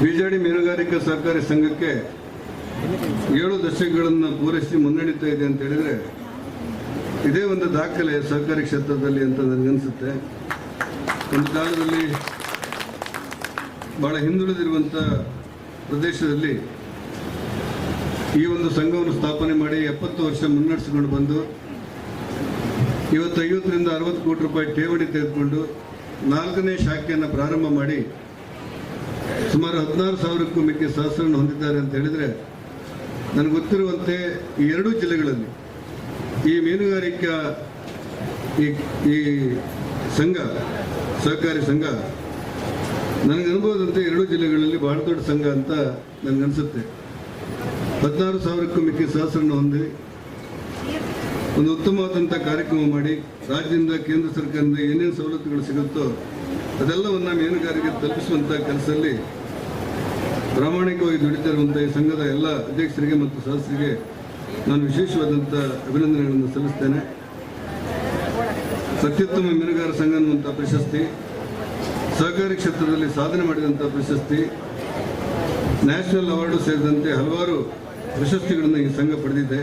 BJD ಮೀನುಗಾರಿಕಾ ಸಹಕಾರಿ ಸಂಘಕ್ಕೆ ಏಳು ದಶಕಗಳನ್ನು ಪೂರೈಸಿ ಮುನ್ನಡೀತಾ ಇದೆ ಅಂತ ಹೇಳಿದ್ರೆ ಇದೇ ಒಂದು ದಾಖಲೆ ಸಹಕಾರಿ ಕ್ಷೇತ್ರದಲ್ಲಿ ಅಂತ ನನಗನ್ಸುತ್ತೆ ಒಂದು ಕಾಲದಲ್ಲಿ ಬಹಳ ಹಿಂದುಳಿದಿರುವಂಥ ಪ್ರದೇಶದಲ್ಲಿ ಈ ಒಂದು ಸಂಘವನ್ನು ಸ್ಥಾಪನೆ ಮಾಡಿ ಎಪ್ಪತ್ತು ವರ್ಷ ಮುನ್ನಡೆಸಿಕೊಂಡು ಬಂದು ಇವತ್ತು ಐವತ್ತರಿಂದ ಅರವತ್ತು ಕೋಟಿ ರೂಪಾಯಿ ಠೇವಣಿ ತೆಗೆದುಕೊಂಡು ನಾಲ್ಕನೇ ಶಾಖೆಯನ್ನು ಪ್ರಾರಂಭ ಮಾಡಿ ಸುಮಾರು ಹದಿನಾರು ಸಾವಿರಕ್ಕೂ ಮಿಕ್ಕಿ ಸಹಸ್ರನ್ನು ಹೊಂದಿದ್ದಾರೆ ಅಂತ ಹೇಳಿದರೆ, ನನಗೆ ಗೊತ್ತಿರುವಂತೆ ಈ ಎರಡೂ ಜಿಲ್ಲೆಗಳಲ್ಲಿ ಈ ಮೀನುಗಾರಿಕಾ ಈ ಸಂಘ, ಸಹಕಾರಿ ಸಂಘ, ನನಗೆ ಅನುಭವದಂತೆ ಎರಡೂ ಜಿಲ್ಲೆಗಳಲ್ಲಿ ಬಹಳ ದೊಡ್ಡ ಸಂಘ ಅಂತ ನನಗನ್ಸುತ್ತೆ ಹದಿನಾರು ಸಾವಿರಕ್ಕೂ ಮಿಕ್ಕಿ ಸಹಸ್ರನ್ನು ಹೊಂದಿ, ಒಂದು ಉತ್ತಮವಾದಂಥ ಕಾರ್ಯಕ್ರಮ ಮಾಡಿ, ರಾಜ್ಯದಿಂದ ಕೇಂದ್ರ ಸರ್ಕಾರದಿಂದ ಏನೇನು ಸವಲತ್ತುಗಳು ಸಿಗುತ್ತೋ ಅದೆಲ್ಲವನ್ನ ಮೀನುಗಾರಿಕೆ ತಲುಪಿಸುವಂಥ ಕೆಲಸದಲ್ಲಿ ಪ್ರಾಮಾಣಿಕವಾಗಿ ದುಡಿತಿರುವಂಥ ಈ ಸಂಘದ ಎಲ್ಲ ಅಧ್ಯಕ್ಷರಿಗೆ ಮತ್ತು ಸದಸ್ಯರಿಗೆ ನಾನು ವಿಶೇಷವಾದಂಥ ಅಭಿನಂದನೆಗಳನ್ನು ಸಲ್ಲಿಸ್ತೇನೆ. ಅತ್ಯುತ್ತಮ ಮೀನುಗಾರ ಸಂಘ ಅನ್ನುವಂಥ ಪ್ರಶಸ್ತಿ, ಸಹಕಾರಿ ಕ್ಷೇತ್ರದಲ್ಲಿ ಸಾಧನೆ ಮಾಡಿದಂಥ ಪ್ರಶಸ್ತಿ, ನ್ಯಾಷನಲ್ ಅವಾರ್ಡು ಸೇರಿದಂತೆ ಹಲವಾರು ಪ್ರಶಸ್ತಿಗಳನ್ನು ಈ ಸಂಘ ಪಡೆದಿದೆ.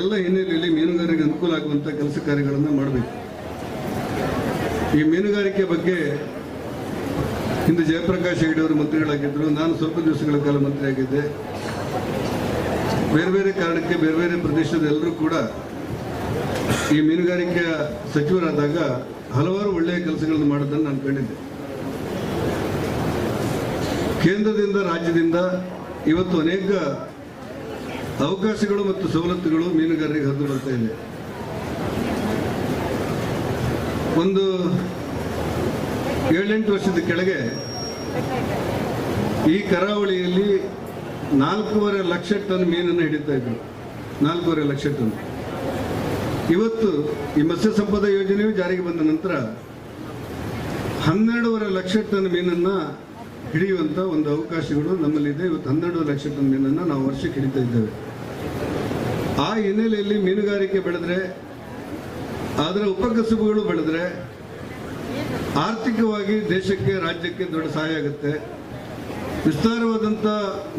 ಎಲ್ಲ ಹಿನ್ನೆಲೆಯಲ್ಲಿ ಮೀನುಗಾರಿಗೆ ಅನುಕೂಲ ಆಗುವಂಥ ಕೆಲಸ ಕಾರ್ಯಗಳನ್ನು ಮಾಡಬೇಕು. ಈ ಮೀನುಗಾರಿಕೆ ಬಗ್ಗೆ ಹಿಂದೆ ಜಯಪ್ರಕಾಶ್ ಅವರು ಮಂತ್ರಿಗಳಾಗಿದ್ದರು ನಾನು ಸ್ವಲ್ಪ ದಿವಸಗಳ ಕಾಲ ಮಂತ್ರಿಯಾಗಿದ್ದೆ ಬೇರೆ ಬೇರೆ ಕಾರಣಕ್ಕೆ ಬೇರೆ ಬೇರೆ ಪ್ರದೇಶದ ಎಲ್ಲರೂ ಕೂಡ ಈ ಮೀನುಗಾರಿಕೆಯ ಸಚಿವರಾದಾಗ ಹಲವಾರು ಒಳ್ಳೆಯ ಕೆಲಸಗಳನ್ನು ಮಾಡೋದನ್ನು ನಾನು ಕಂಡಿದ್ದೆ. ಕೇಂದ್ರದಿಂದ, ರಾಜ್ಯದಿಂದ ಇವತ್ತು ಅನೇಕ ಅವಕಾಶಗಳು ಮತ್ತು ಸವಲತ್ತುಗಳು ಮೀನುಗಾರರಿಗೆ ಹರಿದು ಬರ್ತಾ ಇದೆ. ಒಂದು ಏಳೆಂಟು ವರ್ಷದ ಕೆಳಗೆ ಈ ಕರಾವಳಿಯಲ್ಲಿ ನಾಲ್ಕೂವರೆ ಲಕ್ಷ ಟನ್ ಮೀನನ್ನು ಹಿಡಿತಾ ಇದ್ರು. ನಾಲ್ಕೂವರೆ ಲಕ್ಷ ಟನ್. ಇವತ್ತು ಈ ಮತ್ಸ್ಯ ಸಂಪದ ಯೋಜನೆಯು ಜಾರಿಗೆ ಬಂದ ನಂತರ ಹನ್ನೆರಡೂವರೆ ಲಕ್ಷ ಟನ್ ಮೀನನ್ನು ಹಿಡಿಯುವಂಥ ಒಂದು ಅವಕಾಶಗಳು ನಮ್ಮಲ್ಲಿದೆ. ಇವತ್ತು ಹನ್ನೆರಡು ಲಕ್ಷ ಟನ್ ಮೀನನ್ನು ನಾವು ವರ್ಷಕ್ಕೆ ಹಿಡಿತಾ ಇದ್ದೇವೆ. ಆ ಹಿನ್ನೆಲೆಯಲ್ಲಿ ಮೀನುಗಾರಿಕೆ ಬೆಳೆದ್ರೆ ಅದರ ಉಪಕಸುಬುಗಳು ಬೆಳೆದ್ರೆ ಆರ್ಥಿಕವಾಗಿ ದೇಶಕ್ಕೆ, ರಾಜ್ಯಕ್ಕೆ ದೊಡ್ಡ ಸಹಾಯ ಆಗುತ್ತೆ. ವಿಸ್ತಾರವಾದಂಥ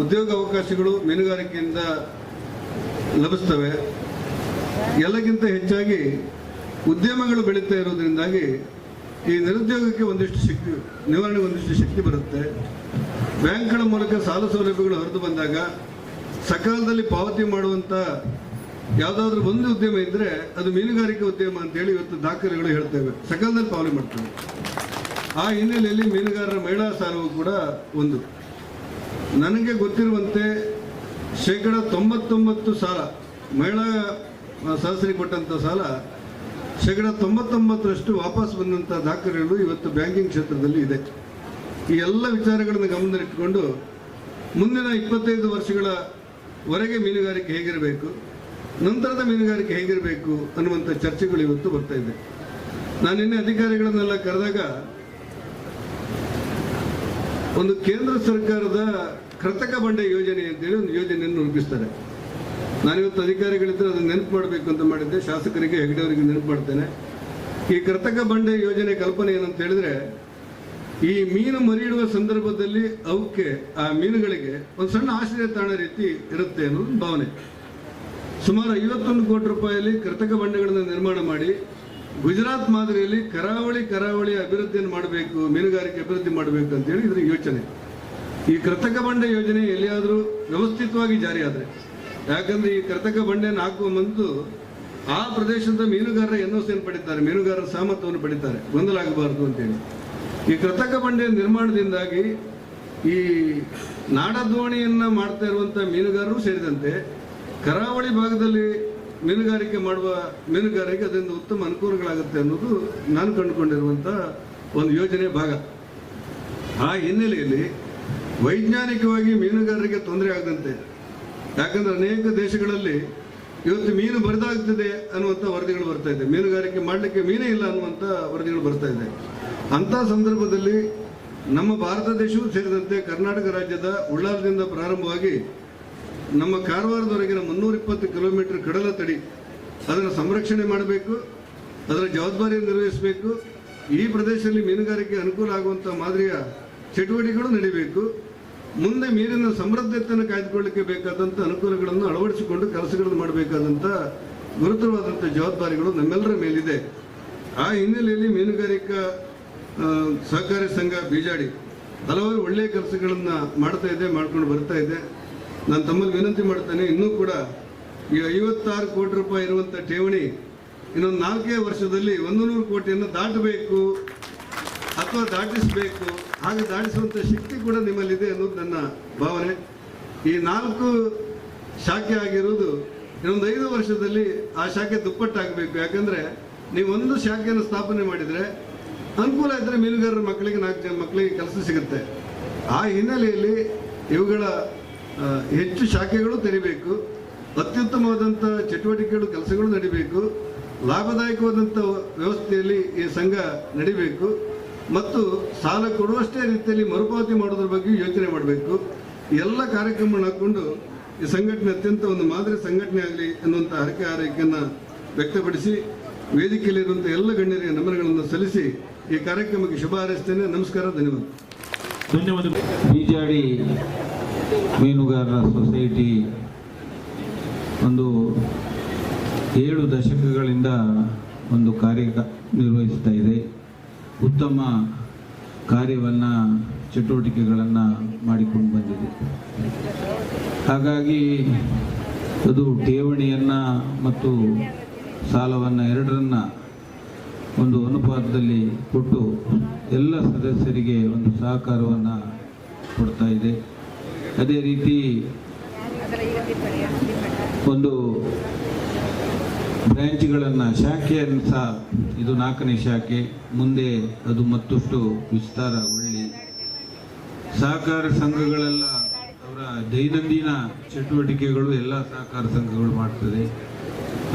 ಉದ್ಯೋಗ ಅವಕಾಶಗಳು ಮೀನುಗಾರಿಕೆಯಿಂದ ಲಭಿಸ್ತವೆ. ಎಲ್ಲಕ್ಕಿಂತ ಹೆಚ್ಚಾಗಿ ಉದ್ಯಮಗಳು ಬೆಳೀತಾ ಇರೋದ್ರಿಂದಾಗಿ ಈ ನಿರುದ್ಯೋಗಕ್ಕೆ ಒಂದಿಷ್ಟು ಶಕ್ತಿ, ನಿವಾರಣೆಗೆ ಒಂದಿಷ್ಟು ಶಕ್ತಿ ಬರುತ್ತೆ. ಬ್ಯಾಂಕ್ಗಳ ಮೂಲಕ ಸಾಲ ಸೌಲಭ್ಯಗಳು ಹರಿದು ಬಂದಾಗ ಸಕಾಲದಲ್ಲಿ ಪಾವತಿ ಮಾಡುವಂಥ ಯಾವುದಾದ್ರೂ ಒಂದು ಉದ್ಯಮ ಇದ್ದರೆ ಅದು ಮೀನುಗಾರಿಕೆ ಉದ್ಯಮ ಅಂತೇಳಿ ಇವತ್ತು ದಾಖಲೆಗಳು ಹೇಳ್ತೇವೆ ಸಕಾಲದಲ್ಲಿ ಪಾವತಿ ಮಾಡ್ತೇವೆ. ಆ ಹಿನ್ನೆಲೆಯಲ್ಲಿ ಮೀನುಗಾರರ ಮಹಿಳಾ ಸಾಲವು ಕೂಡ ಒಂದು. ನನಗೆ ಗೊತ್ತಿರುವಂತೆ ಶೇಕಡ ತೊಂಬತ್ತೊಂಬತ್ತು ಸಾಲ, ಮಹಿಳಾ ಸದಸ್ಯರಿಗೆ ಕೊಟ್ಟಂಥ ಸಾಲ, ಶೇಕಡ ತೊಂಬತ್ತೊಂಬತ್ತರಷ್ಟು ವಾಪಸ್ ಬಂದಂಥ ದಾಖಲೆಗಳು ಇವತ್ತು ಬ್ಯಾಂಕಿಂಗ್ ಕ್ಷೇತ್ರದಲ್ಲಿ ಇದೆ. ಈ ಎಲ್ಲ ವಿಚಾರಗಳನ್ನು ಗಮನದಲ್ಲಿಟ್ಟುಕೊಂಡು ಮುಂದಿನ ಇಪ್ಪತ್ತೈದು ವರ್ಷಗಳವರೆಗೆ ಮೀನುಗಾರಿಕೆ ಹೇಗಿರಬೇಕು? ನಂತರದ ಮೀನುಗಾರಿಕೆ ಹೇಗಿರಬೇಕು ಅನ್ನುವಂಥ ಚರ್ಚೆಗಳು ಇವತ್ತು ಬರ್ತಾ ಇದೆ. ನಾನು ನಿನ್ನೆ ಅಧಿಕಾರಿಗಳನ್ನೆಲ್ಲ ಕರೆದಾಗ ಒಂದು ಕೇಂದ್ರ ಸರ್ಕಾರದ ಕೃತಕ ಬಂಡೆ ಯೋಜನೆ ಅಂತೇಳಿ ಒಂದು ಯೋಜನೆಯನ್ನು ರೂಪಿಸ್ತಾರೆ. ನಾನಿವತ್ತು ಅಧಿಕಾರಿಗಳಿದ್ರೆ ಅದನ್ನು ನೆನಪು ಮಾಡಬೇಕು ಅಂತ ಮಾಡಿದ್ದೆ. ಶಾಸಕರಿಗೆ ಹೆಗ್ಡೆ ಅವರಿಗೆ ನೆನಪು ಮಾಡ್ತೇನೆ. ಈ ಕೃತಕ ಬಂಡೆ ಯೋಜನೆ ಕಲ್ಪನೆ ಏನಂತ ಹೇಳಿದ್ರೆ, ಈ ಮೀನು ಮರಿಯಿಡುವ ಸಂದರ್ಭದಲ್ಲಿ ಅವಕ್ಕೆ, ಆ ಮೀನುಗಳಿಗೆ ಒಂದು ಸಣ್ಣ ಆಶ್ರಯ ತಾಣ ರೀತಿ ಇರುತ್ತೆ ಅನ್ನೋದು ಭಾವನೆ. ಸುಮಾರು ಐವತ್ತೊಂದು ಕೋಟಿ ರೂಪಾಯಿಯಲ್ಲಿ ಕೃತಕ ಬಂಡೆಗಳನ್ನು ನಿರ್ಮಾಣ ಮಾಡಿ ಗುಜರಾತ್ ಮಾದರಿಯಲ್ಲಿ ಕರಾವಳಿ ಕರಾವಳಿ ಅಭಿವೃದ್ಧಿಯನ್ನು ಮಾಡಬೇಕು, ಮೀನುಗಾರಿಕೆ ಅಭಿವೃದ್ಧಿ ಮಾಡಬೇಕು ಅಂತೇಳಿ ಇದರ ಯೋಚನೆ. ಈ ಕೃತಕ ಬಂಡೆ ಯೋಜನೆ ಎಲ್ಲಿಯಾದರೂ ವ್ಯವಸ್ಥಿತವಾಗಿ ಜಾರಿಯಾದರೆ, ಯಾಕಂದ್ರೆ ಈ ಕೃತಕ ಬಂಡೆಯನ್ನು ಹಾಕುವ ಮಂತು ಆ ಪ್ರದೇಶದ ಮೀನುಗಾರರ ಎನ್ ಒ ಸಿಯನ್ನು ಪಡಿತಾರೆ, ಮೀನುಗಾರರ ಸಹಮತವನ್ನು ಪಡಿತಾರೆ ಗೊಂದಲ ಆಗಬಾರದು ಅಂತೇಳಿ. ಈ ಕೃತಕ ಬಂಡೆ ನಿರ್ಮಾಣದಿಂದಾಗಿ ಈ ನಾಡದೋಣಿಯನ್ನು ಮಾಡ್ತಾ ಇರುವಂಥ ಮೀನುಗಾರರು ಸೇರಿದಂತೆ ಕರಾವಳಿ ಭಾಗದಲ್ಲಿ ಮೀನುಗಾರಿಕೆ ಮಾಡುವ ಮೀನುಗಾರಿಕೆ ಅದರಿಂದ ಉತ್ತಮ ಅನುಕೂಲಗಳಾಗುತ್ತೆ ಅನ್ನೋದು ನಾನು ಕಂಡುಕೊಂಡಿರುವಂತ ಒಂದು ಯೋಜನೆ ಭಾಗ. ಆ ಹಿನ್ನೆಲೆಯಲ್ಲಿ ವೈಜ್ಞಾನಿಕವಾಗಿ ಮೀನುಗಾರರಿಗೆ ತೊಂದರೆ ಆಗದಂತೆ, ಯಾಕಂದ್ರೆ ಅನೇಕ ದೇಶಗಳಲ್ಲಿ ಇವತ್ತು ಮೀನು ಬರಿದಾಗ್ತಿದೆ ಅನ್ನುವಂಥ ವರದಿಗಳು ಬರ್ತಾ ಇದೆ. ಮೀನುಗಾರಿಕೆ ಮಾಡಲಿಕ್ಕೆ ಮೀನೇ ಇಲ್ಲ ಅನ್ನುವಂಥ ವರದಿಗಳು ಬರ್ತಾ ಇದೆ. ಅಂಥ ಸಂದರ್ಭದಲ್ಲಿ ನಮ್ಮ ಭಾರತ ದೇಶವೂ ಸೇರಿದಂತೆ ಕರ್ನಾಟಕ ರಾಜ್ಯದ ಉಳ್ಳಾಲದಿಂದ ಪ್ರಾರಂಭವಾಗಿ ನಮ್ಮ ಕಾರವಾರದವರೆಗಿನ ಮುನ್ನೂರ ಇಪ್ಪತ್ತು ಕಿಲೋಮೀಟರ್ ಕಡಲ ತಡಿ ಅದನ್ನು ಸಂರಕ್ಷಣೆ ಮಾಡಬೇಕು, ಅದರ ಜವಾಬ್ದಾರಿಯನ್ನು ನಿರ್ವಹಿಸಬೇಕು. ಈ ಪ್ರದೇಶದಲ್ಲಿ ಮೀನುಗಾರಿಕೆ ಅನುಕೂಲ ಆಗುವಂಥ ಮಾದರಿಯ ಚಟುವಟಿಕೆಗಳು ನಡೀಬೇಕು. ಮುಂದೆ ಮೀನಿನ ಸಮೃದ್ಧತೆಯನ್ನು ಕಾಯ್ದುಕೊಳ್ಳಿಕ್ಕೆ ಬೇಕಾದಂಥ ಅನುಕೂಲಗಳನ್ನು ಅಳವಡಿಸಿಕೊಂಡು ಕೆಲಸಗಳನ್ನು ಮಾಡಬೇಕಾದಂಥ ಗುರುತರವಾದಂಥ ಜವಾಬ್ದಾರಿಗಳು ನಮ್ಮೆಲ್ಲರ ಮೇಲಿದೆ. ಆ ಹಿನ್ನೆಲೆಯಲ್ಲಿ ಮೀನುಗಾರಿಕಾ ಸಹಕಾರಿ ಸಂಘ, ಬೀಜಾಡಿ ಹಲವಾರು ಒಳ್ಳೆಯ ಕೆಲಸಗಳನ್ನು ಮಾಡ್ತಾ ಇದೆ, ಮಾಡ್ಕೊಂಡು ಬರ್ತಾ ಇದೆ. ನಾನು ತಮ್ಮಲ್ಲಿ ವಿನಂತಿ ಮಾಡ್ತೇನೆ ಇನ್ನೂ ಕೂಡ ಈ ಐವತ್ತಾರು ಕೋಟಿ ರೂಪಾಯಿ ಇರುವಂಥ ಠೇವಣಿ ಇನ್ನೊಂದು ನಾಲ್ಕೇ ವರ್ಷದಲ್ಲಿ ಒಂದು ನೂರು ಕೋಟಿಯನ್ನು ದಾಟಬೇಕು ಅಥವಾ ದಾಟಿಸಬೇಕು, ಹಾಗೆ ದಾಟಿಸುವಂಥ ಶಕ್ತಿ ಕೂಡ ನಿಮ್ಮಲ್ಲಿದೆ ಅನ್ನೋದು ನನ್ನ ಭಾವನೆ. ಈ ನಾಲ್ಕು ಶಾಖೆ ಆಗಿರುವುದು ಇನ್ನೊಂದು ಐದು ವರ್ಷದಲ್ಲಿ ಆ ಶಾಖೆ ದುಪ್ಪಟ್ಟಾಗಬೇಕು. ಯಾಕಂದ್ರೆ ನೀವು ಒಂದು ಶಾಖೆಯನ್ನು ಸ್ಥಾಪನೆ ಮಾಡಿದರೆ ಅನುಕೂಲ ಇದ್ದರೆ ಮೀನುಗಾರರ ಮಕ್ಕಳಿಗೆ ನಾಲ್ಕು ಜನ ಮಕ್ಕಳಿಗೆ ಕೆಲಸ ಸಿಗುತ್ತೆ. ಆ ಹಿನ್ನೆಲೆಯಲ್ಲಿ ಇವುಗಳ ಹೆಚ್ಚು ಶಾಖೆಗಳು ತೆರಿಬೇಕು ಅತ್ಯುತ್ತಮವಾದಂಥ ಚಟುವಟಿಕೆಗಳು ಕೆಲಸಗಳು ನಡಿಬೇಕು ಲಾಭದಾಯಕವಾದಂಥ ವ್ಯವಸ್ಥೆಯಲ್ಲಿ ಈ ಸಂಘ ನಡಿಬೇಕು ಮತ್ತು ಸಾಲ ಕೊಡುವಷ್ಟೇ ರೀತಿಯಲ್ಲಿ ಮರುಪಾವತಿ ಮಾಡೋದ್ರ ಬಗ್ಗೆ ಯೋಚನೆ ಮಾಡಬೇಕು. ಎಲ್ಲ ಕಾರ್ಯಕ್ರಮಗಳನ್ನ ಹಾಕ್ಕೊಂಡು ಈ ಸಂಘಟನೆ ಅತ್ಯಂತ ಒಂದು ಮಾದರಿ ಸಂಘಟನೆ ಆಗಲಿ ಎನ್ನುವಂಥ ಹರಕೆ ಆರೈಕೆಯನ್ನು ವ್ಯಕ್ತಪಡಿಸಿ ವೇದಿಕೆಯಲ್ಲಿರುವಂಥ ಎಲ್ಲ ಗಣ್ಯರಿಗೆ ನಮನಗಳನ್ನು ಸಲ್ಲಿಸಿ ಈ ಕಾರ್ಯಕ್ರಮಕ್ಕೆ ಶುಭ ಹಾರೈಸ್ತೇನೆ. ನಮಸ್ಕಾರ ಧನ್ಯವಾದ. ಧನ್ಯವಾದಗಳು. ಬೀಜಾಡಿ ಮೀನುಗಾರರ ಸೊಸೈಟಿ ಒಂದು ಏಳು ದಶಕಗಳಿಂದ ಒಂದು ಕಾರ್ಯ ನಿರ್ವಹಿಸ್ತಾ ಇದೆ. ಉತ್ತಮ ಕಾರ್ಯವನ್ನು, ಚಟುವಟಿಕೆಗಳನ್ನು ಮಾಡಿಕೊಂಡು ಬಂದಿದೆ. ಹಾಗಾಗಿ ಅದು ಠೇವಣಿಯನ್ನು ಮತ್ತು ಸಾಲವನ್ನು ಎರಡರನ್ನ ಒಂದು ಅನುಪಾತದಲ್ಲಿ ಕೊಟ್ಟು ಎಲ್ಲ ಸದಸ್ಯರಿಗೆ ಒಂದು ಸಹಕಾರವನ್ನು ಕೊಡ್ತಾ ಇದೆ. ಅದೇ ರೀತಿ ಒಂದು ಬ್ರ್ಯಾಂಚ್ಗಳನ್ನು ಶಾಖೆಯನ್ನು ಸಹ ಇದು ನಾಲ್ಕನೇ ಶಾಖೆ, ಮುಂದೆ ಅದು ಮತ್ತಷ್ಟು ವಿಸ್ತಾರಗೊಳ್ಳಿ. ಸಹಕಾರ ಸಂಘಗಳೆಲ್ಲ ಅವರ ದೈನಂದಿನ ಚಟುವಟಿಕೆಗಳು ಎಲ್ಲ ಸಹಕಾರ ಸಂಘಗಳು ಮಾಡ್ತದೆ.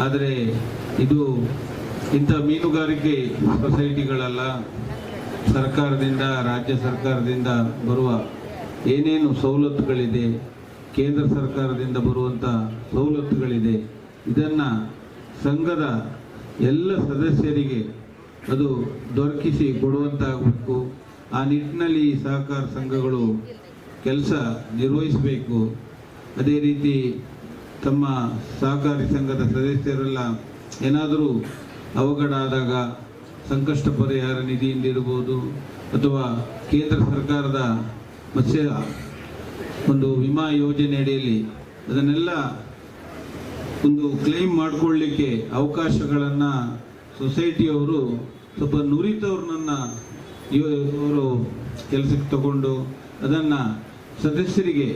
ಆದರೆ ಇದು ಇಂಥ ಮೀನುಗಾರಿಕೆ ಸೊಸೈಟಿಗಳೆಲ್ಲ, ಸರ್ಕಾರದಿಂದ, ರಾಜ್ಯ ಸರ್ಕಾರದಿಂದ ಬರುವ ಏನೇನು ಸವಲತ್ತುಗಳಿದೆ, ಕೇಂದ್ರ ಸರ್ಕಾರದಿಂದ ಬರುವಂಥ ಸವಲತ್ತುಗಳಿದೆ, ಇದನ್ನು ಸಂಘದ ಎಲ್ಲ ಸದಸ್ಯರಿಗೆ ಅದು ದೊರಕಿಸಿ ಕೊಡುವಂತಾಗಬೇಕು. ಆ ನಿಟ್ಟಿನಲ್ಲಿ ಈ ಸಹಕಾರ ಸಂಘಗಳು ಕೆಲಸ ನಿರ್ವಹಿಸಬೇಕು. ಅದೇ ರೀತಿ ತಮ್ಮ ಸಹಕಾರಿ ಸಂಘದ ಸದಸ್ಯರೆಲ್ಲ ಏನಾದರೂ ಅವಘಡ ಆದಾಗ ಸಂಕಷ್ಟ ಪರಿಹಾರ ನಿಧಿಯಿಂದ ಇರ್ಬೋದು ಅಥವಾ ಕೇಂದ್ರ ಸರ್ಕಾರದ ಮತ್ಸ್ಯ ಒಂದು ವಿಮಾ ಯೋಜನೆ ಅಡಿಯಲ್ಲಿ ಅದನ್ನೆಲ್ಲ ಒಂದು ಕ್ಲೈಮ್ ಮಾಡಿಕೊಳ್ಳಿಕ್ಕೆ ಅವಕಾಶಗಳನ್ನು ಸೊಸೈಟಿಯವರು ಸ್ವಲ್ಪ ನುರಿತವ್ರನ್ನ ಇವರು ಕೆಲಸಕ್ಕೆ ತಗೊಂಡು ಅದನ್ನು ಸದಸ್ಯರಿಗೆ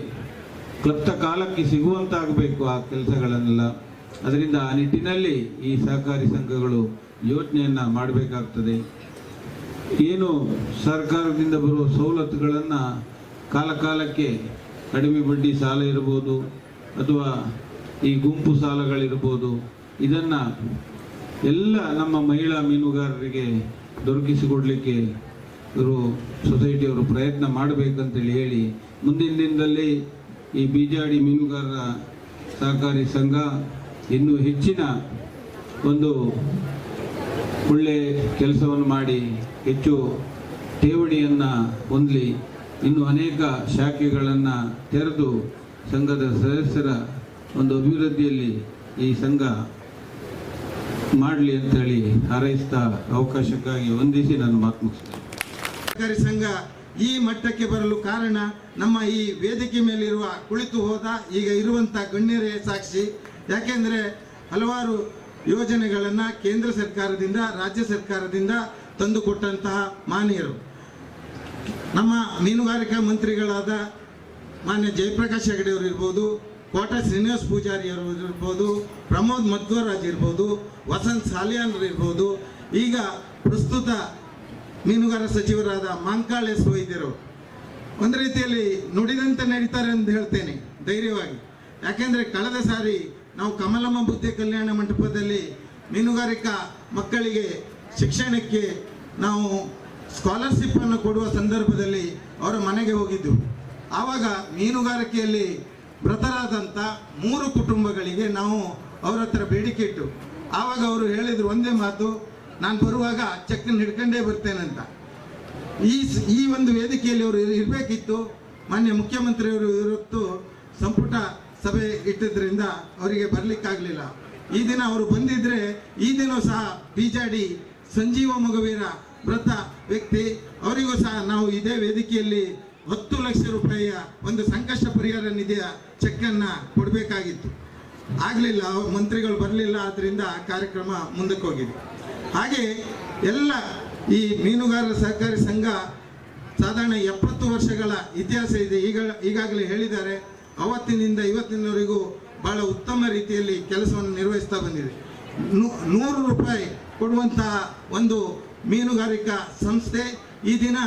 ಕ್ಲಪ್ತ ಕಾಲಕ್ಕೆ ಸಿಗುವಂತಾಗಬೇಕು ಆ ಕೆಲಸಗಳನ್ನೆಲ್ಲ. ಅದರಿಂದ ಆ ನಿಟ್ಟಿನಲ್ಲಿ ಈ ಸಹಕಾರಿ ಸಂಘಗಳು ಯೋಚನೆಯನ್ನು ಮಾಡಬೇಕಾಗ್ತದೆ. ಏನು ಸರ್ಕಾರದಿಂದ ಬರುವ ಸವಲತ್ತುಗಳನ್ನು ಕಾಲ ಕಾಲಕ್ಕೆ ಕಡಿಮೆ ಬಡ್ಡಿ ಸಾಲ ಇರ್ಬೋದು ಅಥವಾ ಈ ಗುಂಪು ಸಾಲಗಳಿರ್ಬೋದು, ಇದನ್ನು ಎಲ್ಲ ನಮ್ಮ ಮಹಿಳಾ ಮೀನುಗಾರರಿಗೆ ದೊರಕಿಸಿಕೊಡಲಿಕ್ಕೆ ಇವರು ಸೊಸೈಟಿಯವರು ಪ್ರಯತ್ನ ಮಾಡಬೇಕಂತೇಳಿ ಹೇಳಿ, ಮುಂದಿನ ದಿನದಲ್ಲಿ ಈ ಬೀಜಾಡಿ ಮೀನುಗಾರರ ಸಹಕಾರಿ ಸಂಘ ಇನ್ನೂ ಹೆಚ್ಚಿನ ಒಂದು ಒಳ್ಳೆ ಕೆಲಸವನ್ನು ಮಾಡಿ, ಹೆಚ್ಚು ಠೇವಣಿಯನ್ನು ಹೊಂದಲಿ. ಇನ್ನು ಅನೇಕ ಶಾಖೆಗಳನ್ನು ತೆರೆದು ಸಂಘದ ಸದಸ್ಯರ ಒಂದು ಅಭಿವೃದ್ಧಿಯಲ್ಲಿ ಈ ಸಂಘ ಮಾಡಲಿ ಅಂತೇಳಿ ಹಾರೈಸ್ತಾ ಅವಕಾಶಕ್ಕಾಗಿ ವಂದಿಸಿ ನಾನು ಮಾತು ಮುಗಿಸ್ತೇನೆ. ಸಂಘ ಈ ಮಟ್ಟಕ್ಕೆ ಬರಲು ಕಾರಣ ನಮ್ಮ ಈ ವೇದಿಕೆ ಮೇಲಿರುವ ಕುಳಿತು ಹೋದ ಈಗ ಇರುವಂಥ ಗಣ್ಯರೇ ಸಾಕ್ಷಿ. ಯಾಕೆಂದರೆ ಹಲವಾರು ಯೋಜನೆಗಳನ್ನು ಕೇಂದ್ರ ಸರ್ಕಾರದಿಂದ, ರಾಜ್ಯ ಸರ್ಕಾರದಿಂದ ತಂದುಕೊಟ್ಟಂತಹ ಮಾನ್ಯರು. ನಮ್ಮ ಮೀನುಗಾರಿಕಾ ಮಂತ್ರಿಗಳಾದ ಮಾನ್ಯ ಜಯಪ್ರಕಾಶ್ ಹೆಗಡೆ ಅವರು ಇರ್ಬೋದು, ಕೋಟ ಶ್ರೀನಿವಾಸ್ ಪೂಜಾರಿ ಅವರು ಇರ್ಬೋದು, ಪ್ರಮೋದ್ ಮಧ್ವರಾಜ್ ಇರ್ಬೋದು, ವಸಂತ್ ಸಾಲಿಯಾನ್ ಇರ್ಬೋದು, ಈಗ ಪ್ರಸ್ತುತ ಮೀನುಗಾರ ಸಚಿವರಾದ ಮಾಂಕಾಳ್ ವೈದ್ಯರು ಒಂದು ರೀತಿಯಲ್ಲಿ ನುಡಿದಂತೆ ನಡೀತಾರೆ ಅಂತ ಹೇಳ್ತೇನೆ, ಧೈರ್ಯವಾಗಿ. ಯಾಕೆಂದರೆ ಕಳೆದ ಸಾರಿ ನಾವು ಕಮಲಮ್ಮ ಬುದ್ಧಿ ಕಲ್ಯಾಣ ಮಂಟಪದಲ್ಲಿ ಮೀನುಗಾರಿಕಾ ಮಕ್ಕಳಿಗೆ ಶಿಕ್ಷಣಕ್ಕೆ ನಾವು ಸ್ಕಾಲರ್ಶಿಪ್ ಅನ್ನು ಕೊಡುವ ಸಂದರ್ಭದಲ್ಲಿ ಅವರ ಮನೆಗೆ ಹೋಗಿದ್ದರು ಆವಾಗ ಮೀನುಗಾರಿಕೆಯಲ್ಲಿ ಮೃತರಾದಂಥ ಮೂರು ಕುಟುಂಬಗಳಿಗೆ ನಾವು ಅವರ ಹತ್ರ ಬೇಡಿಕೆ ಇಟ್ಟು, ಆವಾಗ ಅವರು ಹೇಳಿದ್ರು ಒಂದೇ ಮಾತು, ನಾನು ಬರುವಾಗ ಚೆಕ್ನ ಹಿಡ್ಕೊಂಡೇ ಬರ್ತೇನಂತ. ಈ ಈ ಒಂದು ವೇದಿಕೆಯಲ್ಲಿ ಅವರು ಇರಬೇಕಿತ್ತು. ಮಾನ್ಯ ಮುಖ್ಯಮಂತ್ರಿಯವರು ಇವತ್ತು ಸಂಪುಟ ಸಭೆ ಇಟ್ಟಿದ್ದರಿಂದ ಅವರಿಗೆ ಬರಲಿಕ್ಕಾಗಲಿಲ್ಲ. ಈ ದಿನ ಅವರು ಬಂದಿದ್ದರೆ ಈ ದಿನ ಸಹ ಬಿಜೆಡಿ ಸಂಜೀವ ಮಗುವೀರ ಮೃತ ವ್ಯಕ್ತಿ. ಅವರಿಗೂ ಸಹ ನಾವು ಇದೇ ವೇದಿಕೆಯಲ್ಲಿ ಹತ್ತು ಲಕ್ಷ ರೂಪಾಯಿಯ ಒಂದು ಸಂಕಷ್ಟ ಪರಿಹಾರ ನಿಧಿಯ ಚೆಕ್ಕನ್ನು ಕೊಡಬೇಕಾಗಿತ್ತು. ಆಗಲಿಲ್ಲ, ಮಂತ್ರಿಗಳು ಬರಲಿಲ್ಲ, ಆದ್ರಿಂದ ಕಾರ್ಯಕ್ರಮ ಮುಂದಕ್ಕೆ ಹೋಗಿದೆ. ಹಾಗೆ ಎಲ್ಲ ಈ ಮೀನುಗಾರರ ಸಹಕಾರಿ ಸಂಘ ಸಾಧಾರಣ ಎಪ್ಪತ್ತು ವರ್ಷಗಳ ಇತಿಹಾಸ ಇದೆ. ಈಗ ಈಗಾಗಲೇ ಹೇಳಿದ್ದಾರೆ, ಅವತ್ತಿನಿಂದ ಇವತ್ತಿನವರೆಗೂ ಬಹಳ ಉತ್ತಮ ರೀತಿಯಲ್ಲಿ ಕೆಲಸವನ್ನು ನಿರ್ವಹಿಸ್ತಾ ಬಂದಿದೆ. ನೂರು ರೂಪಾಯಿ ಕೊಡುವಂತಹ ಒಂದು ಮೀನುಗಾರಿಕಾ ಸಂಸ್ಥೆ ಈ ದಿನ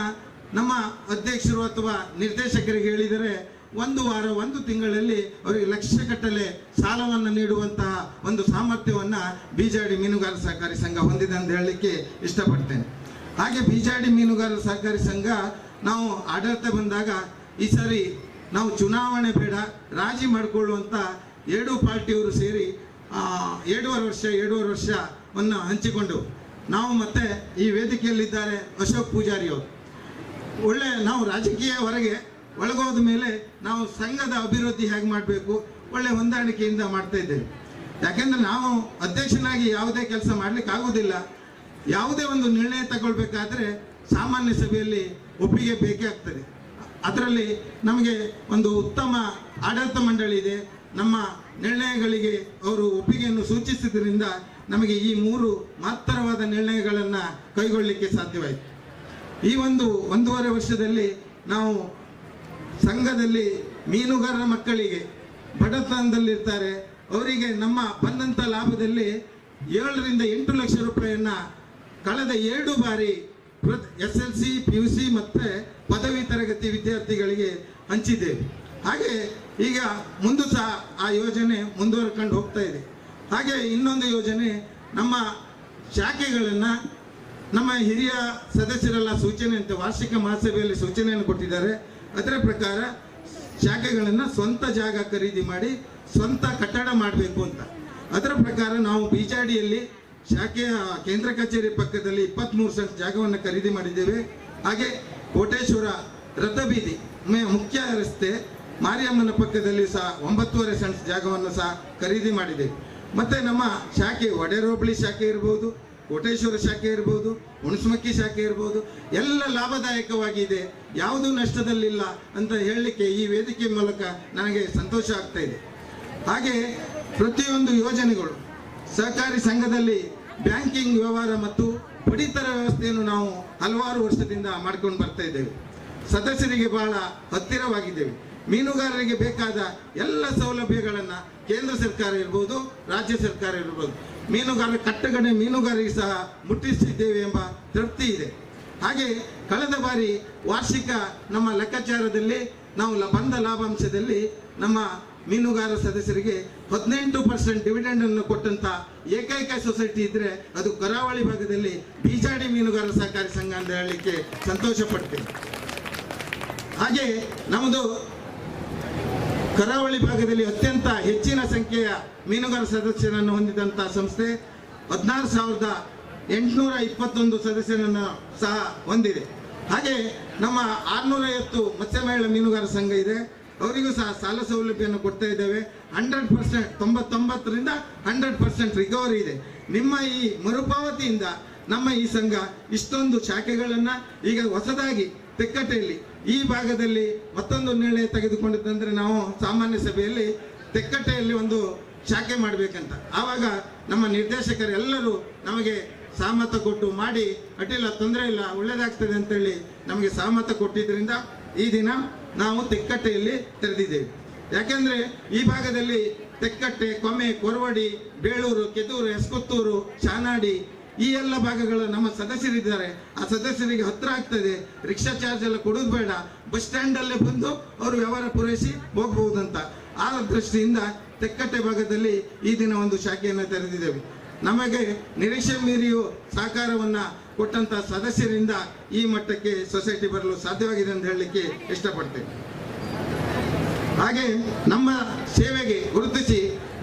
ನಮ್ಮ ಅಧ್ಯಕ್ಷರು ಅಥವಾ ನಿರ್ದೇಶಕರಿಗೆ ಹೇಳಿದರೆ ಒಂದು ವಾರ, ಒಂದು ತಿಂಗಳಲ್ಲಿ ಅವರಿಗೆ ಲಕ್ಷಗಟ್ಟಲೆ ಸಾಲವನ್ನು ನೀಡುವಂತಹ ಒಂದು ಸಾಮರ್ಥ್ಯವನ್ನ ಡಿ ಮೀನುಗಾರ ಸಹಕಾರಿ ಸಂಘ ಹೊಂದಿದೆ ಅಂತ ಹೇಳಲಿಕ್ಕೆ ಇಷ್ಟಪಡ್ತೇನೆ. ಹಾಗೆ ಬೀಜಾಡಿ ಮೀನುಗಾರ ಸಹಕಾರಿ ಸಂಘ ನಾವು ಆಡಳಿತ ಬಂದಾಗ ಈ ಸಾರಿ ನಾವು ಚುನಾವಣೆ ಬೇಡ, ರಾಜಿ ಮಾಡಿಕೊಳ್ಳುವಂಥ ಎರಡೂ ಪಾರ್ಟಿಯವರು ಸೇರಿ ಎರಡೂವರೆ ವರ್ಷ, ಎರಡೂವರೆ ವರ್ಷವನ್ನು ಹಂಚಿಕೊಂಡು ನಾವು ಮತ್ತೆ ಈ ವೇದಿಕೆಯಲ್ಲಿದ್ದಾರೆ ಅಶೋಕ್ ಪೂಜಾರಿ ಅವರು ಒಳ್ಳೆ ನಾವು ರಾಜಕೀಯ ಹೊರಗೆ ಒಳಗೋದ ಮೇಲೆ ನಾವು ಸಂಘದ ಅಭಿವೃದ್ಧಿ ಹೇಗೆ ಮಾಡಬೇಕು, ಒಳ್ಳೆ ಹೊಂದಾಣಿಕೆಯಿಂದ ಮಾಡ್ತಾ ಇದ್ದೇವೆ. ಯಾಕೆಂದ್ರೆ ನಾವು ಅಧ್ಯಕ್ಷನಾಗಿ ಯಾವುದೇ ಕೆಲಸ ಮಾಡ್ಲಿಕ್ಕೆ ಆಗೋದಿಲ್ಲ. ಯಾವುದೇ ಒಂದು ನಿರ್ಣಯ ತಗೊಳ್ಬೇಕಾದ್ರೆ ಸಾಮಾನ್ಯ ಸಭೆಯಲ್ಲಿ ಒಪ್ಪಿಗೆ ಬೇಕೇ ಆಗ್ತದೆ. ಅದರಲ್ಲಿ ನಮಗೆ ಒಂದು ಉತ್ತಮ ಆಡಳಿತ ಮಂಡಳಿ ಇದೆ. ನಮ್ಮ ನಿರ್ಣಯಗಳಿಗೆ ಅವರು ಒಪ್ಪಿಗೆಯನ್ನು ಸೂಚಿಸಿದ್ರಿಂದ ನಮಗೆ ಈ ಮೂರು ಮಹತ್ತರವಾದ ನಿರ್ಣಯಗಳನ್ನು ಕೈಗೊಳ್ಳಲಿಕ್ಕೆ ಸಾಧ್ಯವಾಯಿತು. ಈ ಒಂದು ಒಂದೂವರೆ ವರ್ಷದಲ್ಲಿ ನಾವು ಸಂಘದಲ್ಲಿ ಮೀನುಗಾರರ ಮಕ್ಕಳಿಗೆ ಬಡತನದಲ್ಲಿರ್ತಾರೆ. ಅವರಿಗೆ ನಮ್ಮ ಬಂದಂಥ ಲಾಭದಲ್ಲಿ ಏಳರಿಂದ ಎಂಟು ಲಕ್ಷ ರೂಪಾಯಿಯನ್ನು ಕಳೆದ ಎರಡು ಬಾರಿ S L C P U C ಮತ್ತು ಪದವಿ ತರಗತಿ ವಿದ್ಯಾರ್ಥಿಗಳಿಗೆ ಹಂಚಿದ್ದೇವೆ. ಹಾಗೆ ಈಗ ಮುಂದೂ ಸಹ ಆ ಯೋಜನೆ ಮುಂದುವರ್ಕೊಂಡು ಹೋಗ್ತಾ ಇದೆ. ಹಾಗೆ ಇನ್ನೊಂದು ಯೋಜನೆ, ನಮ್ಮ ಶಾಖೆಗಳನ್ನು ನಮ್ಮ ಹಿರಿಯ ಸದಸ್ಯರೆಲ್ಲ ಸೂಚನೆ ಅಂತ ವಾರ್ಷಿಕ ಮಹಾಸಭೆಯಲ್ಲಿ ಸೂಚನೆಯನ್ನು ಕೊಟ್ಟಿದ್ದಾರೆ. ಅದರ ಪ್ರಕಾರ ಶಾಖೆಗಳನ್ನು ಸ್ವಂತ ಜಾಗ ಖರೀದಿ ಮಾಡಿ ಸ್ವಂತ ಕಟ್ಟಡ ಮಾಡಬೇಕು ಅಂತ. ಅದರ ಪ್ರಕಾರ ನಾವು ಬಿಜಾಡಿಯಲ್ಲಿ ಶಾಖೆಯ ಕೇಂದ್ರ ಕಚೇರಿ ಪಕ್ಕದಲ್ಲಿ ಇಪ್ಪತ್ತ್ಮೂರು ಸೆಂಟ್ ಜಾಗವನ್ನು ಖರೀದಿ ಮಾಡಿದ್ದೇವೆ. ಹಾಗೆ ಕೋಟೇಶ್ವರ ರಥಬೀದಿ ಮುಖ್ಯ ರಸ್ತೆ ಮಾರಿಯಮ್ಮನ ಪಕ್ಕದಲ್ಲಿ ಸಹ ಒಂಬತ್ತುವರೆ ಸೆಂಟ್ ಜಾಗವನ್ನು ಸಹ ಖರೀದಿ ಮಾಡಿದ್ದೇವೆ. ಮತ್ತೆ ನಮ್ಮ ಶಾಖೆ ಒಡೆರೋಬಳಿ ಶಾಖೆ ಇರ್ಬೋದು, ಕೋಟೇಶ್ವರ ಶಾಖೆ ಇರ್ಬೋದು, ಹುಣಸಮಕ್ಕಿ ಶಾಖೆ ಇರ್ಬೋದು, ಎಲ್ಲ ಲಾಭದಾಯಕವಾಗಿದೆ. ಯಾವುದು ನಷ್ಟದಲ್ಲಿಲ್ಲ ಅಂತ ಹೇಳಲಿಕ್ಕೆ ಈ ವೇದಿಕೆ ಮೂಲಕ ನನಗೆ ಸಂತೋಷ ಆಗ್ತಾ ಇದೆ. ಹಾಗೆ ಪ್ರತಿಯೊಂದು ಯೋಜನೆಗಳು, ಸಹಕಾರಿ ಸಂಘದಲ್ಲಿ ಬ್ಯಾಂಕಿಂಗ್ ವ್ಯವಹಾರ ಮತ್ತು ಪಡಿತರ ವ್ಯವಸ್ಥೆಯನ್ನು ನಾವು ಹಲವಾರು ವರ್ಷದಿಂದ ಮಾಡ್ಕೊಂಡು ಬರ್ತಾ ಇದ್ದೇವೆ. ಸದಸ್ಯರಿಗೆ ಬಹಳ ಹತ್ತಿರವಾಗಿದ್ದೇವೆ. ಮೀನುಗಾರರಿಗೆ ಬೇಕಾದ ಎಲ್ಲ ಸೌಲಭ್ಯಗಳನ್ನು ಕೇಂದ್ರ ಸರ್ಕಾರ ಇರ್ಬೋದು, ರಾಜ್ಯ ಸರ್ಕಾರ ಇರ್ಬೋದು. ಮೀನುಗಾರರ ಕಟ್ಟಗಡೆ ಮೀನುಗಾರರಿಗೆ ಸಹ ಮುಟ್ಟಿಸಿದ್ದೇವೆ ಎಂಬ ತೃಪ್ತಿ ಇದೆ. ಹಾಗೆ ಕಳೆದ ಬಾರಿ ವಾರ್ಷಿಕ ನಮ್ಮ ಲೆಕ್ಕಾಚಾರದಲ್ಲಿ ನಾವು ಬಂದ ಲಾಭಾಂಶದಲ್ಲಿ ನಮ್ಮ ಮೀನುಗಾರ ಸದಸ್ಯರಿಗೆ ಹದಿನೆಂಟು ಪರ್ಸೆಂಟ್ ಡಿವಿಡೆಂಡ್ ಅನ್ನು ಕೊಟ್ಟಂತ ಏಕೈಕ ಸೊಸೈಟಿ ಇದ್ರೆ ಅದು ಕರಾವಳಿ ಭಾಗದಲ್ಲಿ ಬಿಜಾಡಿ ಮೀನುಗಾರ ಸಹಕಾರಿ ಸಂಘ ಅಂತ ಹೇಳಲಿಕ್ಕೆ ಸಂತೋಷ ಪಡ್ತೇನೆ ಹಾಗೆ ನಮ್ಮದು ಕರಾವಳಿ ಭಾಗದಲ್ಲಿ ಅತ್ಯಂತ ಹೆಚ್ಚಿನ ಸಂಖ್ಯೆಯ ಮೀನುಗಾರ ಸದಸ್ಯರನ್ನು ಹೊಂದಿದಂಥ ಸಂಸ್ಥೆ ಹದಿನಾರು ಸಾವಿರದ ಎಂಟುನೂರ ಇಪ್ಪತ್ತೊಂದು ಸದಸ್ಯರನ್ನು ಸಹ ಹೊಂದಿದೆ. ಹಾಗೆ ನಮ್ಮ ಆರ್ನೂರ ಐವತ್ತು ಮತ್ಸ್ಯಮೇಳ ಮೀನುಗಾರ ಸಂಘ ಇದೆ. ಅವರಿಗೂ ಸಹ ಸಾಲ ಸೌಲಭ್ಯವನ್ನು ಕೊಡ್ತಾ ಇದ್ದೇವೆ. ಹಂಡ್ರೆಡ್ ಪರ್ಸೆಂಟ್, ತೊಂಬತ್ತೊಂಬತ್ತರಿಂದ ಹಂಡ್ರೆಡ್ ಪರ್ಸೆಂಟ್ ರಿಕವರಿ ಇದೆ. ನಿಮ್ಮ ಈ ಮರುಪಾವತಿಯಿಂದ ನಮ್ಮ ಈ ಸಂಘ ಇಷ್ಟೊಂದು ಶಾಖೆಗಳನ್ನು ಈಗ ಹೊಸದಾಗಿ ತೆಕ್ಕಟ್ಟೆಯಲ್ಲಿ ಈ ಭಾಗದಲ್ಲಿ ಮತ್ತೊಂದು ನಿರ್ಣಯ ತೆಗೆದುಕೊಂಡಿದ್ದಂದ್ರೆ ನಾವು ಸಾಮಾನ್ಯ ಸಭೆಯಲ್ಲಿ ತೆಕ್ಕಟ್ಟೆಯಲ್ಲಿ ಒಂದು ಶಾಖೆ ಮಾಡಬೇಕಂತ. ಆವಾಗ ನಮ್ಮ ನಿರ್ದೇಶಕರೆಲ್ಲರೂ ನಮಗೆ ಸಹಮತ ಕೊಟ್ಟು ಮಾಡಿ ಅಡ್ಡಿಲ್ಲ ತೊಂದರೆ ಇಲ್ಲ, ಒಳ್ಳೇದಾಗ್ತದೆ ಅಂತೇಳಿ ನಮಗೆ ಸಹಮತ ಕೊಟ್ಟಿದ್ದರಿಂದ ಈ ದಿನ ನಾವು ತೆಕ್ಕಟ್ಟೆಯಲ್ಲಿ ತೆರೆದಿದ್ದೇವೆ. ಯಾಕೆಂದರೆ ಈ ಭಾಗದಲ್ಲಿ ತೆಕ್ಕಟ್ಟೆ ಕೊಮೆ ಕೊರವಡಿ, ಬೇಳೂರು, ಕೆದೂರು ಎಸ್ಕೊತ್ತೂರು ಶಾನಾಡಿ ಈ ಎಲ್ಲ ಭಾಗಗಳು ನಮ್ಮ ಸದಸ್ಯರಿದ್ದಾರೆ. ಆ ಸದಸ್ಯರಿಗೆ ಹತ್ರ ಆಗ್ತದೆ. ರಿಕ್ಷಾ ಚಾರ್ಜ್ ಎಲ್ಲ ಕೊಡೋದು ಬೇಡ. ಬಸ್ ಸ್ಟ್ಯಾಂಡಲ್ಲೇ ಬಂದು ಅವರು ವ್ಯವಹಾರ ಪೂರೈಸಿ ಹೋಗಬಹುದಂತ. ಆ ದೃಷ್ಟಿಯಿಂದ ತೆಕ್ಕಟ್ಟೆ ಭಾಗದಲ್ಲಿ ಈ ದಿನ ಒಂದು ಶಾಖೆಯನ್ನು ತೆರೆದಿದ್ದೇವೆ. ನಮಗೆ ನಿರೀಕ್ಷೆ ಮೀರಿಯು ಸಹಕಾರವನ್ನ ಕೊಟ್ಟಂತ ಸದಸ್ಯರಿಂದ ಈ ಮಟ್ಟಕ್ಕೆ ಸೊಸೈಟಿ ಬರಲು ಸಾಧ್ಯವಾಗಿದೆ ಅಂತ ಹೇಳಲಿಕ್ಕೆ ಇಷ್ಟಪಡ್ತೇವೆ ಹಾಗೆ ನಮ್ಮ ಸೇವೆಗೆ ಗುರುತಿಸಿ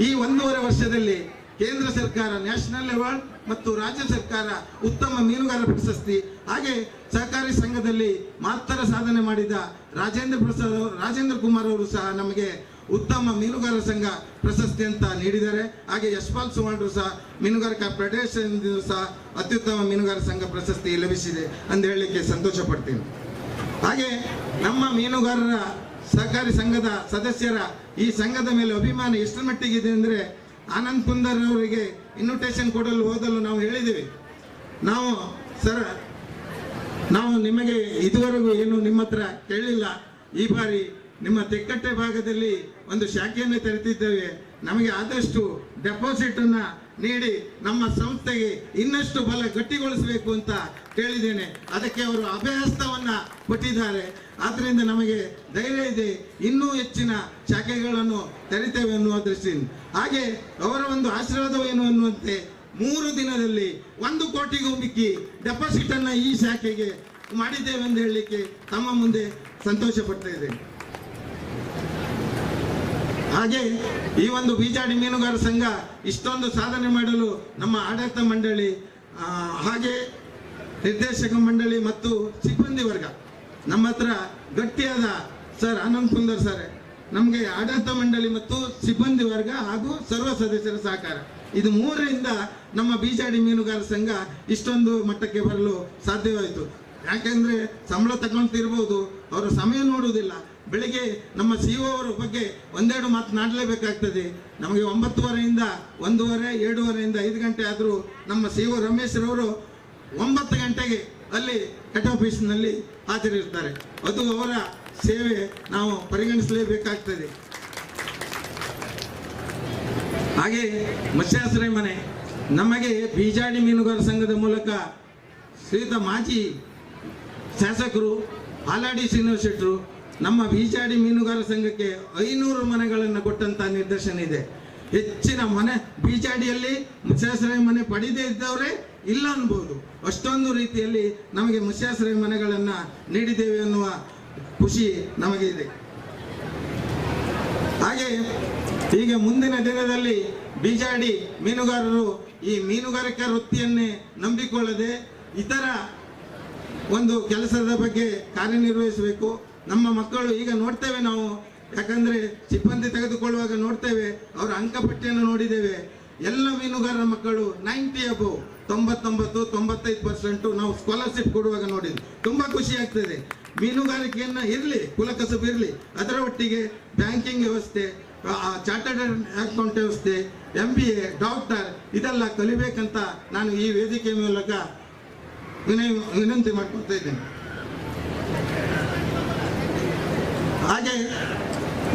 ಈ ಒಂದೂವರೆ ವರ್ಷದಲ್ಲಿ ಕೇಂದ್ರ ಸರ್ಕಾರ ನ್ಯಾಷನಲ್ ಅವಾರ್ಡ್ ಮತ್ತು ರಾಜ್ಯ ಸರ್ಕಾರ ಉತ್ತಮ ಮೀನುಗಾರ ಪ್ರಶಸ್ತಿ. ಹಾಗೆ ಸಹಕಾರಿ ಸಂಘದಲ್ಲಿ ಮಹತ್ತರ ಸಾಧನೆ ಮಾಡಿದ ರಾಜೇಂದ್ರ ಪ್ರಸಾದ್ ರಾಜೇಂದ್ರ ಕುಮಾರ್ ಅವರು ಸಹ ನಮಗೆ ಉತ್ತಮ ಮೀನುಗಾರ ಸಂಘ ಪ್ರಶಸ್ತಿ ಅಂತ ನೀಡಿದ್ದಾರೆ. ಹಾಗೆ ಯಶ್ಪಾಲ್ ಸುವರ್ಣರು ಸಹ ಮೀನುಗಾರಿಕಾ ಫೆಡರೇಷನ್ ಸಹ ಅತ್ಯುತ್ತಮ ಮೀನುಗಾರ ಸಂಘ ಪ್ರಶಸ್ತಿ ಲಭಿಸಿದೆ ಅಂತ ಹೇಳಲಿಕ್ಕೆ ಸಂತೋಷ ಪಡ್ತೀನಿ ಹಾಗೆ ನಮ್ಮ ಮೀನುಗಾರರ ಸಹಕಾರಿ ಸಂಘದ ಸದಸ್ಯರ ಈ ಸಂಘದ ಮೇಲೆ ಅಭಿಮಾನ ಎಷ್ಟು ಇದೆ ಅಂದರೆ ಆನಂದ್ ಕುಂದರ್ ಅವರಿಗೆ ಇನ್ವಿಟೇಷನ್ ಕೊಡಲು ಓದಲು ನಾವು ಹೇಳಿದ್ದೀವಿ. ನಾವು ಸರ್, ನಾವು ನಿಮಗೆ ಇದುವರೆಗೂ ಏನು ನಿಮ್ಮ ಹತ್ರ ಕೇಳಿಲ್ಲ. ಈ ಬಾರಿ ನಿಮ್ಮ ತೆಕ್ಕಟ್ಟೆ ಭಾಗದಲ್ಲಿ ಒಂದು ಶಾಖೆಯನ್ನು ತೆರೆದಿದ್ದೇವೆ. ನಮಗೆ ಆದಷ್ಟು ಡೆಪಾಸಿಟ್ ಅನ್ನ ನೀಡಿ ನಮ್ಮ ಸಂಸ್ಥೆಗೆ ಇನ್ನಷ್ಟು ಬಲ ಗಟ್ಟಿಗೊಳಿಸಬೇಕು ಅಂತ ಕೇಳಿದ್ದೇನೆ. ಅದಕ್ಕೆ ಅವರು ಅಭ್ಯಾಸವನ್ನು ಕೊಟ್ಟಿದ್ದಾರೆ. ಆದ್ದರಿಂದ ನಮಗೆ ಧೈರ್ಯ ಇದೆ. ಇನ್ನೂ ಹೆಚ್ಚಿನ ಶಾಖೆಗಳನ್ನು ತೆರಿತೇವೆ ಅನ್ನುವ ದೃಷ್ಟಿಯಿಂದ. ಹಾಗೆ ಅವರ ಒಂದು ಆಶೀರ್ವಾದವೇನು ಅನ್ನುವಂತೆ ಮೂರು ದಿನದಲ್ಲಿ ಒಂದು ಕೋಟಿಗೂ ಮಿಕ್ಕಿ ಡೆಪಾಸಿಟ್ ಅನ್ನ ಈ ಶಾಖೆಗೆ ಮಾಡಿದ್ದೇವೆ ಎಂದು ಹೇಳಲಿಕ್ಕೆ ತಮ್ಮ ಮುಂದೆ ಸಂತೋಷ ಪಡ್ತಾ ಇದೆ ಹಾಗೆ ಈ ಒಂದು ಬೀಜಾಡಿ ಮೀನುಗಾರ ಸಂಘ ಇಷ್ಟೊಂದು ಸಾಧನೆ ಮಾಡಲು ನಮ್ಮ ಆಡಳಿತ ಮಂಡಳಿ ಹಾಗೆ ನಿರ್ದೇಶಕ ಮಂಡಳಿ ಮತ್ತು ಸಿಬ್ಬಂದಿ ವರ್ಗ ನಮ್ಮ ಹತ್ರ ಗಟ್ಟಿಯಾದ ಸರ್ ಆನಂದ್ ಕುಂದರ್ ಸರ್ ನಮಗೆ ಆಡಳಿತ ಮಂಡಳಿ ಮತ್ತು ಸಿಬ್ಬಂದಿ ವರ್ಗ ಹಾಗೂ ಸರ್ವ ಸದಸ್ಯರ ಸಹಕಾರ. ಇದು ಮೂರರಿಂದ ನಮ್ಮ ಬೀಜಾಡಿ ಮೀನುಗಾರ ಸಂಘ ಇಷ್ಟೊಂದು ಮಟ್ಟಕ್ಕೆ ಬರಲು ಸಾಧ್ಯವಾಯಿತು. ಯಾಕೆಂದ್ರೆ ಸಂಬಳ ತಗೊಂತಿರ್ಬೋದು ಅವರು ಸಮಯ ನೋಡುವುದಿಲ್ಲ. ಬೆಳಿಗ್ಗೆ ನಮ್ಮ ಸಿ ಅವರ ಬಗ್ಗೆ ಒಂದೆರಡು ಮಾತನಾಡಲೇಬೇಕಾಗ್ತದೆ ನಮಗೆ ಒಂಬತ್ತುವರೆಯಿಂದ ಒಂದೂವರೆ, ಎರಡೂವರೆಯಿಂದ ಐದು ಗಂಟೆ ಆದರೂ ನಮ್ಮ ಸಿ ಒ ರಮೇಶ್ರವರು ಒಂಬತ್ತು ಗಂಟೆಗೆ ಅಲ್ಲಿ ಕಟ್ ಆಫೀಸ್ನಲ್ಲಿ ಹಾಜರಿರ್ತಾರೆ. ಅದು ಅವರ ಸೇವೆ ನಾವು ಪರಿಗಣಿಸಲೇಬೇಕಾಗ್ತದೆ. ಹಾಗೆ ಮತ್ಸ್ಯಾಶ್ರಯ ಮನೆ, ನಮಗೆ ಬೀಜಾಡಿ ಮೀನುಗಾರ ಸಂಘದ ಮೂಲಕ ಶ್ರೀತ ಮಾಜಿ ಶಾಸಕರು ಹಾಲಾಡಿ ಶ್ರೀನಿವಾಸ ಶೆಟ್ಟರು ನಮ್ಮ ಬೀಜಾಡಿ ಮೀನುಗಾರ ಸಂಘಕ್ಕೆ ಐನೂರು ಮನೆಗಳನ್ನು ಕೊಟ್ಟಂತ ನಿದರ್ಶನ ಇದೆ. ಹೆಚ್ಚಿನ ಮನೆ ಬೀಜಾಡಿಯಲ್ಲಿ ಮತ್ಸ್ಯಾಶ್ರಯ ಮನೆ ಪಡೆದೇ ಇದ್ದವರೇ ಇಲ್ಲ ಅನ್ಬೋದು. ಅಷ್ಟೊಂದು ರೀತಿಯಲ್ಲಿ ನಮಗೆ ಮತ್ಸ್ಯಾಶ್ರಯ ಮನೆಗಳನ್ನು ನೀಡಿದ್ದೇವೆ ಅನ್ನುವ ಖುಷಿ ನಮಗೆ ಇದೆ ಹಾಗೆ ಹೀಗೆ ಮುಂದಿನ ದಿನದಲ್ಲಿ ಬೀಜಾಡಿ ಮೀನುಗಾರರು ಈ ಮೀನುಗಾರಿಕಾ ವೃತ್ತಿಯನ್ನೇ ನಂಬಿಕೊಳ್ಳದೆ ಇತರ ಒಂದು ಕೆಲಸದ ಬಗ್ಗೆ ಕಾರ್ಯನಿರ್ವಹಿಸಬೇಕು. ನಮ್ಮ ಮಕ್ಕಳು ಈಗ ನೋಡ್ತೇವೆ ನಾವು. ಯಾಕಂದ್ರೆ ಸಿಬ್ಬಂದಿ ತೆಗೆದುಕೊಳ್ಳುವಾಗ ನೋಡ್ತೇವೆ. ಅವರ ಅಂಕಪಟ್ಟಿಯನ್ನು ನೋಡಿದ್ದೇವೆ. ಎಲ್ಲ ಮೀನುಗಾರರ ಮಕ್ಕಳು ನೈಂಟಿ ಅಬೋ, ತೊಂಬತ್ತೊಂಬತ್ತು, ತೊಂಬತ್ತೈದು ಪರ್ಸೆಂಟು ನಾವು ಸ್ಕಾಲರ್ಶಿಪ್ ಕೊಡುವಾಗ ನೋಡಿದ್ವಿ ತುಂಬಾ ಖುಷಿ ಆಗ್ತದೆ. ಮೀನುಗಾರಿಕೆಯನ್ನ ಇರಲಿ, ಕುಲಕಸಬು ಇರಲಿ, ಅದರ ಒಟ್ಟಿಗೆ ಬ್ಯಾಂಕಿಂಗ್ ವ್ಯವಸ್ಥೆ ಚಾರ್ಟರ್ಡ್ ಅಕೌಂಟ್ ವ್ಯವಸ್ಥೆ ಎಂ ಬಿ ಎ ಡಾಕ್ಟರ್, ಇದೆಲ್ಲ ಕಲಿಬೇಕಂತ ನಾನು ಈ ವೇದಿಕೆ ಮೂಲಕ ವಿನಂತಿ ಮಾಡ್ಕೊಳ್ತಾ ಇದ್ದೇನೆ. ಹಾಗೆ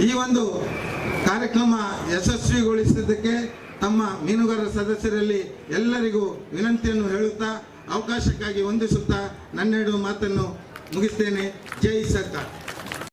ಈ ಒಂದು ಕಾರ್ಯಕ್ರಮ ಯಶಸ್ವಿಗೊಳಿಸಿದ್ದಕ್ಕೆ ತಮ್ಮ ಮೀನುಗಾರರ ಸದಸ್ಯರಲ್ಲಿ ಎಲ್ಲರಿಗೂ ವಿನಂತಿಯನ್ನು ಹೇಳುತ್ತಾ ಅವಕಾಶಕ್ಕಾಗಿ ವಂದಿಸುತ್ತಾ ನನ್ನೆರಡು ಮಾತನ್ನು ಮುಗಿಸ್ತೇನೆ. ಜೈ ಸರ್ಕಾರ.